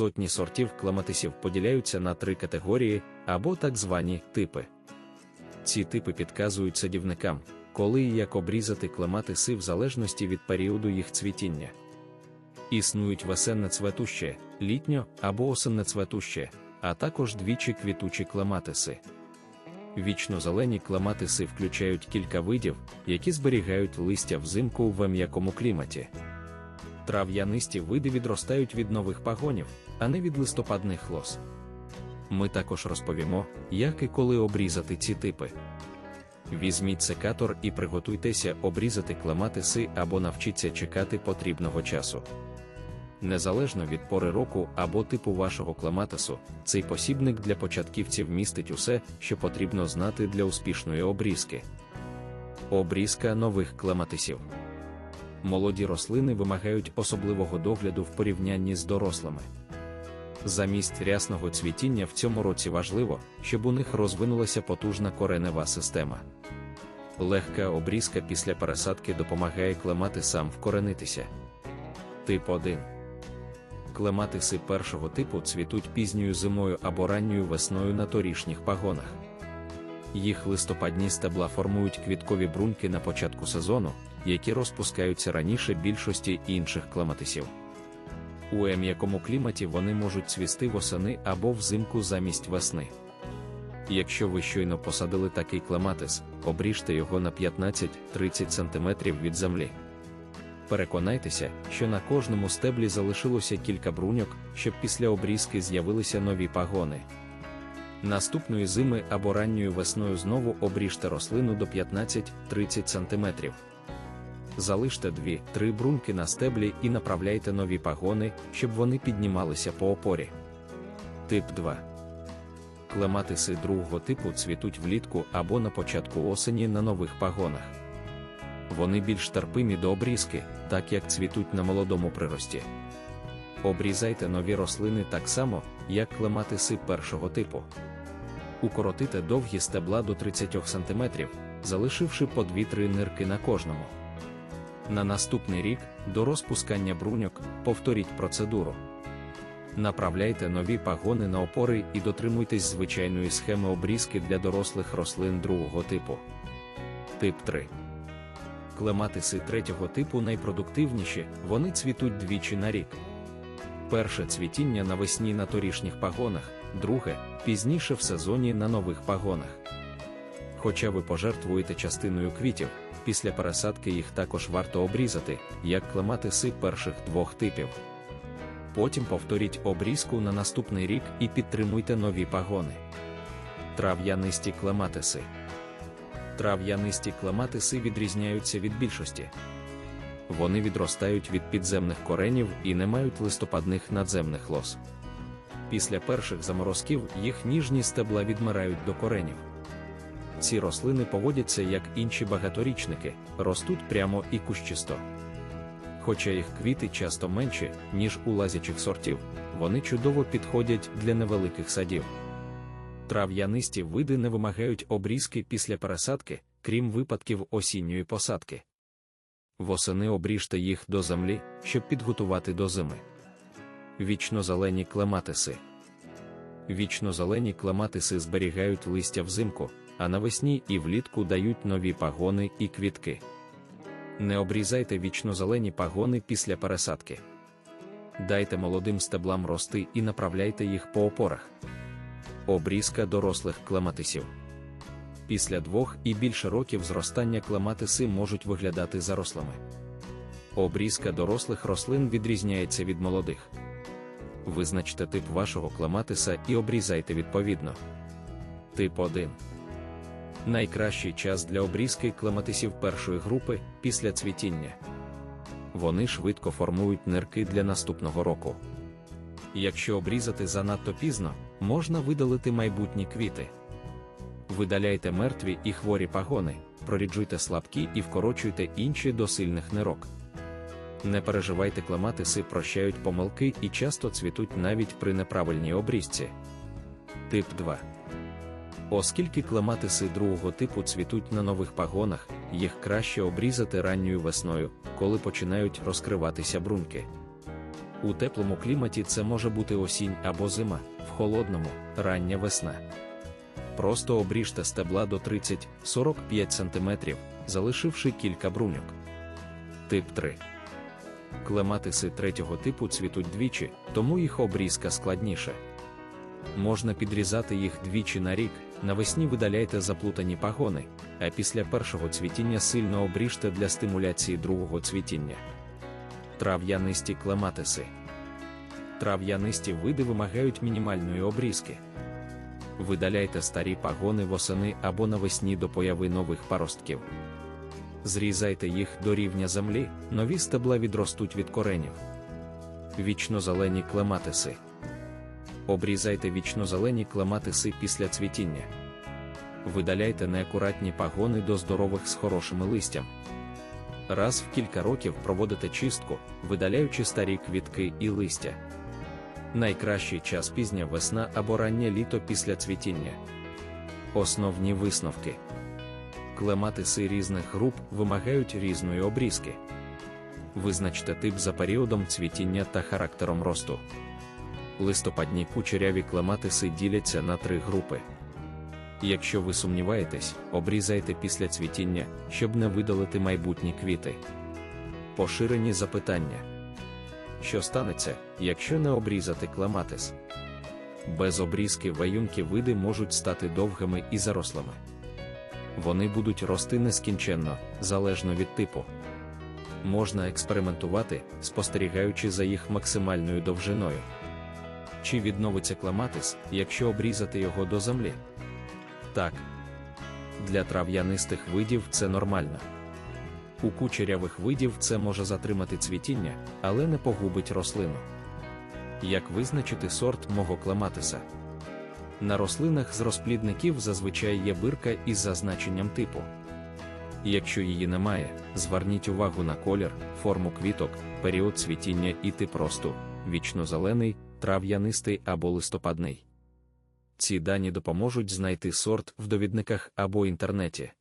Сотні сортів клематисів поділяються на три категорії або так звані типи. Ці типи підказують садівникам, коли і як обрізати клематиси в залежності від періоду їх цвітіння. Існують весенне цветуще, літньо або осенне цветуще, а також двічі квітучі клематиси. Вічнозелені клематиси включають кілька видів, які зберігають листя взимку в м'якому кліматі. Трав'янисті види відростають від нових пагонів, а не від листопадних лос. Ми також розповімо, як і коли обрізати ці типи. Візьміть секатор і приготуйтеся обрізати клематиси або навчіться чекати потрібного часу. Незалежно від пори року або типу вашого клематису, цей посібник для початківців містить усе, що потрібно знати для успішної обрізки. Обрізка нових клематисів. Молоді рослини вимагають особливого догляду в порівнянні з дорослими. Замість рясного цвітіння в цьому році важливо, щоб у них розвинулася потужна коренева система. Легка обрізка після пересадки допомагає клематисам вкоренитися. Тип 1 Клематиси першого типу цвітуть пізньою зимою або ранньою весною на торішніх пагонах. Їх листопадні стебла формують квіткові бруньки на початку сезону, які розпускаються раніше більшості інших клематисів. У м'якому кліматі вони можуть цвісти восени або взимку замість весни. Якщо ви щойно посадили такий клематис, обріжте його на 15-30 см від землі. Переконайтеся, що на кожному стеблі залишилося кілька бруньок, щоб після обрізки з'явилися нові пагони. Наступної зими або ранньою весною знову обріжте рослину до 15-30 см. Залиште 2-3 бруньки на стеблі і направляйте нові пагони, щоб вони піднімалися по опорі. Тип 2 Клематиси другого типу цвітуть влітку або на початку осені на нових пагонах. Вони більш терпимі до обрізки, так як цвітуть на молодому прирості. Обрізайте нові рослини так само, як клематиси першого типу. Укоротите довгі стебла до 30 см, залишивши по 2-3 нирки на кожному. На наступний рік, до розпускання бруньок, повторіть процедуру. Направляйте нові пагони на опори і дотримуйтесь звичайної схеми обрізки для дорослих рослин другого типу. Тип 3 Клематиси третього типу найпродуктивніші, вони цвітуть двічі на рік. Перше цвітіння навесні на торішніх пагонах, друге пізніше в сезоні на нових пагонах. Хоча ви пожертвуєте частиною квітів, після пересадки їх також варто обрізати, як клематиси перших двох типів. Потім повторіть обрізку на наступний рік і підтримуйте нові пагони. Трав'янисті клематиси. Трав'янисті клематиси відрізняються від більшості. Вони відростають від підземних коренів і не мають листопадних надземних лос. Після перших заморозків їх ніжні стебла відмирають до коренів. Ці рослини поводяться як інші багаторічники, ростуть прямо і кущисто. Хоча їх квіти часто менші, ніж у лазячих сортів, вони чудово підходять для невеликих садів. Трав'янисті види не вимагають обрізки після пересадки, крім випадків осінньої посадки. Восени обріжте їх до землі, щоб підготувати до зими. Вічнозелені клематиси. Вічнозелені клематиси зберігають листя взимку, а навесні і влітку дають нові пагони і квітки. Не обрізайте вічнозелені пагони після пересадки. Дайте молодим стеблам рости і направляйте їх по опорах. Обрізка дорослих клематисів. Після двох і більше років зростання клематиси можуть виглядати зарослими. Обрізка дорослих рослин відрізняється від молодих. Визначте тип вашого клематиса і обрізайте відповідно. Тип 1 Найкращий час для обрізки клематисів першої групи після цвітіння. Вони швидко формують нирки для наступного року. Якщо обрізати занадто пізно, можна видалити майбутні квіти. Видаляйте мертві і хворі пагони, проріджуйте слабкі і вкорочуйте інші до сильних нирок. Не переживайте клематиси прощають помилки і часто цвітуть навіть при неправильній обрізці. Тип 2 Оскільки клематиси другого типу цвітуть на нових пагонах, їх краще обрізати ранньою весною, коли починають розкриватися брунки. У теплому кліматі це може бути осінь або зима, в холодному рання весна. Просто обріжте стебла до 30-45 см, залишивши кілька бруньок. Тип 3. Клематиси третього типу цвітуть двічі, тому їх обрізка складніше. Можна підрізати їх двічі на рік, навесні видаляйте заплутані пагони, а після першого цвітіння сильно обріжте для стимуляції другого цвітіння. Трав'янисті клематиси. Трав'янисті види вимагають мінімальної обрізки. Видаляйте старі пагони восени або навесні до появи нових паростків. Зрізайте їх до рівня землі, нові стебла відростуть від коренів. Вічнозелені клематиси. Обрізайте вічнозелені клематиси після цвітіння. Видаляйте неакуратні пагони до здорових з хорошими листям. Раз в кілька років проводите чистку, видаляючи старі квітки і листя. Найкращий час пізня весна або раннє літо після цвітіння. Основні висновки. Клематиси різних груп вимагають різної обрізки. Визначте тип за періодом цвітіння та характером росту. Листопадні кучеряві клематиси діляться на три групи. Якщо ви сумніваєтесь, обрізайте після цвітіння, щоб не видалити майбутні квіти. Поширені запитання. Що станеться, якщо не обрізати клематис? Без обрізки ваюнки види можуть стати довгими і зарослими. Вони будуть рости нескінченно, залежно від типу. Можна експериментувати, спостерігаючи за їх максимальною довжиною. Чи відновиться клематис, якщо обрізати його до землі? Так. Для трав'янистих видів це нормально. У кучерявих видів це може затримати цвітіння, але не погубить рослину. Як визначити сорт мого клематиса? На рослинах з розплідників зазвичай є бирка із зазначенням типу. Якщо її немає, зверніть увагу на колір, форму квіток, період цвітіння і тип росту, вічно-зелений, трав'янистий або листопадний. Ці дані допоможуть знайти сорт в довідниках або інтернеті.